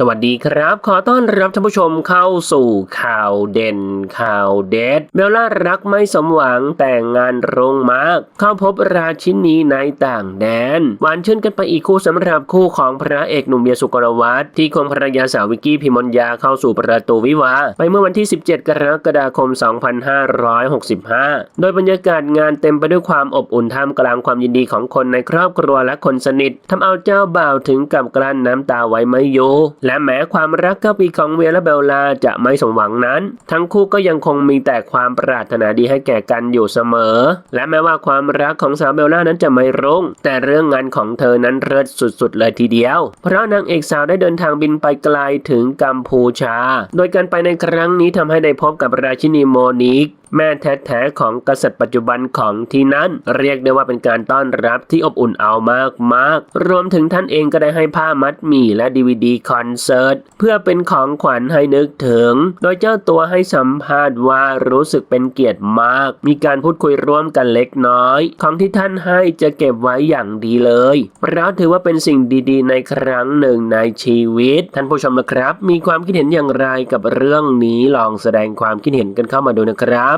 สวัสดีครับ ขอต้อนรับท่านผู้ชมเข้าสู่ข่าวเด่นข่าวเด็ดเบลล่ารักไม่สมหวังแต่งงานโรงมากเข้าพบราชินีในต่างแดน หวานชื่นกันไปอีกคู่สำหรับคู่ของพระเอกหนุ่มเบียสุกรวัตรที่ควงภรรยาสาววิกกี้พิมลยาเข้าสู่ประตูวิวาไปเมื่อวันที่ 17 กรกฎาคม 2565 โดยบรรยากาศงานเต็มไปด้วยความอบอุ่นท่ามกลางความยินดีของคนในครอบครัวและคนสนิททำเอาเจ้าบ่าวถึงกับกลั้นน้ำตาไว้ไม่อยู่และแม้ความรักเก้าปีของเวียและเบลลาจะไม่สมหวังนั้น ทั้งคู่ก็ยังคงมีแต่ความปรารถนาดีให้แก่กันอยู่เสมอ และแม้ว่าความรักของสาวเบลล่านั้นจะไม่รุ่ง แต่เรื่องงานของเธอนั้นเลิศสุดๆ เลยทีเดียว เพราะนางเอกสาวได้เดินทางบินไปไกลถึงกัมพูชา โดยการไปในครั้งนี้ทำให้ได้พบกับราชินีโมนิกแม่แท้ๆของกษัตริย์ปัจจุบันของที่นั่นเรียกได้ว่าเป็นการต้อนรับที่อบอุ่นเอามากๆ รวมถึงท่านเองก็ได้ให้ผ้ามัดหมี่และดีวดีคอนเสิร์ตเพื่อเป็นของขวัญให้นึกถึง โดยเจ้าตัวให้สัมภาษณ์ว่ารู้สึกเป็นเกียรติมาก มีการพูดคุยร่วมกันเล็กน้อย ของที่ท่านให้จะเก็บไว้อย่างดีเลยเพราะถือว่าเป็นสิ่งดีๆ ในครั้งหนึ่งในชีวิต ท่านผู้ชมนะครับ มีความคิดเห็นอย่างไรกับเรื่องนี้ลองแสดงความคิดเห็นกันเข้ามาดูนะครับ